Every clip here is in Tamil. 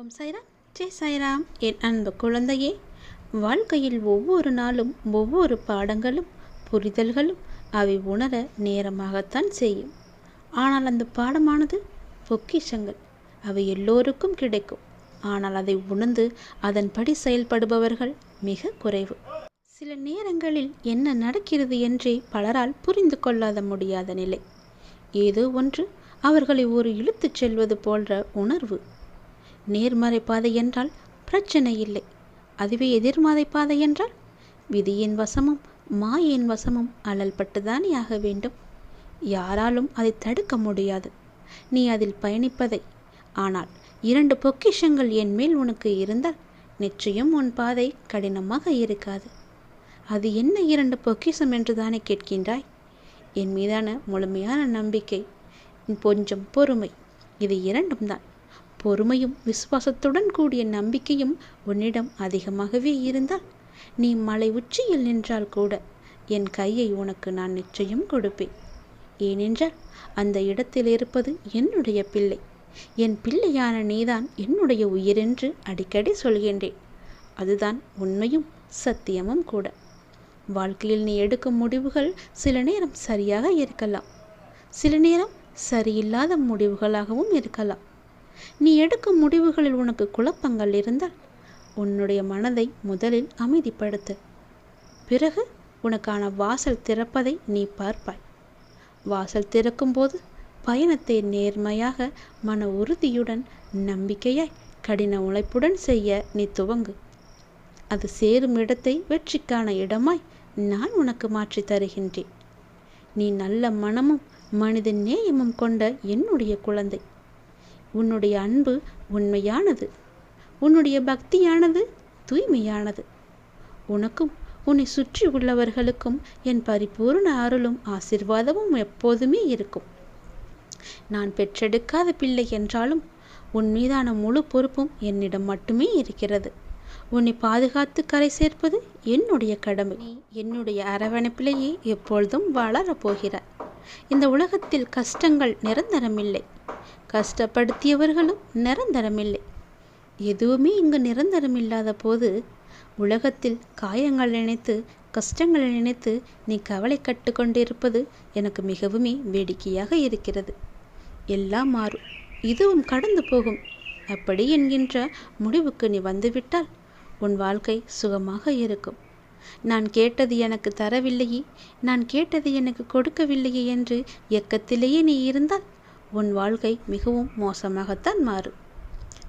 ஓம் சாய்ராம். ஜெய் சாய்ராம். என் அன்பு குழந்தையே வாழ்க்கையில் ஒவ்வொரு நாளும் ஒவ்வொரு பாடங்களும் புரிதல்களும் அவை உணர நேரமாகத்தான் செய்யும். ஆனால் அந்த பாடமானது பொக்கிஷங்கள். அவை எல்லோருக்கும் கிடைக்கும். ஆனால் அதை உணர்ந்து அதன்படி செயல்படுபவர்கள் மிக குறைவு. சில நேரங்களில் என்ன நடக்கிறது என்றே பலரால் புரிந்து கொள்ளாத முடியாத நிலை. ஏதோ ஒன்று அவர்களை ஒரு இழுத்துச் செல்வது போன்ற உணர்வு. நேர்மறை பாதை என்றால் பிரச்சனை இல்லை. அதுவே எதிர்மறை பாதை என்றால் விதியின் வசமும் மாயின் வசமும் அழல்பட்டுதானே ஆக வேண்டும். யாராலும் அதை தடுக்க முடியாது. நீ அதில் பயணிப்பதை. ஆனால் இரண்டு பொக்கிஷங்கள் என் மேல் உனக்கு இருந்தால் நிச்சயம் உன் பாதை கடினமாக இருக்காது. அது என்ன இரண்டு பொக்கிஷம் என்று தானே கேட்கின்றாய்? என் மீதான முழுமையான நம்பிக்கை கொஞ்சம் பொறுமை இது இரண்டும் தான் பொறுமையும் விசுவாசத்துடன் கூடிய நம்பிக்கையும் உன்னிடம் அதிகமாகவே இருந்தால் நீ மலை உச்சியில் நின்றால் கூட என் கையை உனக்கு நான் நிச்சயம் கொடுப்பேன். ஏனென்றால் அந்த இடத்தில் இருப்பது என்னுடைய பிள்ளை. என் பிள்ளையான நீதான் என்னுடைய உயிரென்று அடிக்கடி சொல்கின்றேன். அதுதான் உண்மையும் சத்தியமும் கூட. வாழ்க்கையில் நீ எடுக்கும் முடிவுகள் சில நேரம் சரியாக இருக்கலாம். சில நேரம் சரியில்லாத முடிவுகளாகவும் இருக்கலாம். நீ எடுக்கும் முடிவுகளில் உனக்கு குழப்பங்கள் இருந்தால் உன்னுடைய மனதை முதலில் அமைதிப்படுத்து. பிறகு உனக்கான வாசல் திறப்பதை நீ பார்ப்பாய். வாசல் திறக்கும்போது பயணத்தை நேர்மையாக மன உறுதியுடன் நம்பிக்கையாய் கடின உழைப்புடன் செய்ய நீ துவங்கு. அது சேரும் இடத்தை வெற்றிக்கான இடமாய் நான் உனக்கு மாற்றி தருகின்றேன். நீ நல்ல மனமும் மனித நேயமும் கொண்ட என்னுடைய குழந்தை. உன்னுடைய அன்பு உண்மையானது. உன்னுடைய பக்தியானது தூய்மையானது. உனக்கும் உன்னை சுற்றி உள்ளவர்களுக்கும் என் பரிபூர்ண அருளும் ஆசிர்வாதமும் எப்போதுமே இருக்கும். நான் பெற்றெடுக்காத பிள்ளை என்றாலும் உன் மீதான முழு பொறுப்பும் என்னிடம் மட்டுமே இருக்கிறது. உன்னை பாதுகாத்து கரை சேர்ப்பது என்னுடைய கடமை. நீ என்னுடைய அரவணைப்பிலேயே எப்பொழுதும் வளரப் போகிறாய். இந்த உலகத்தில் கஷ்டங்கள் நிரந்தரமில்லை. கஷ்டப்படுத்தியவர்களும் நிரந்தரமில்லை. எதுவுமே இங்கு நிரந்தரமில்லாத போது உலகத்தில் காயங்கள் நினைத்து கஷ்டங்களை நினைத்து நீ கவலை கட்டு கொண்டிருப்பது எனக்கு மிகவுமே வேடிக்கையாக இருக்கிறது. எல்லாம் மாறும். இதுவும் கடந்து போகும். அப்படி என்கின்ற முடிவுக்கு நீ வந்துவிட்டால் உன் வாழ்க்கை சுகமாக இருக்கும். நான் கேட்டது எனக்கு தரவில்லையே. நான் கேட்டது எனக்கு கொடுக்கவில்லையே என்று எக்கத்திலேயே நீ இருந்தால் உன் வாழ்க்கை மிகவும் மோசமாகத்தான் மாறும்.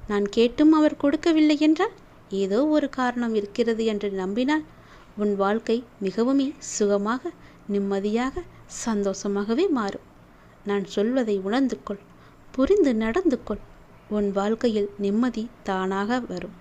நான் கேட்டும் அவர் கொடுக்கவில்லை என்றால் ஏதோ ஒரு காரணம் இருக்கிறது என்று நம்பினால் உன் வாழ்க்கை மிகவுமே சுகமாக நிம்மதியாக சந்தோஷமாகவே மாறும். நான் சொல்வதை உணர்ந்து கொள் புரிந்து நடந்து கொள். உன் வாழ்க்கையில் நிம்மதி தானாக வரும்.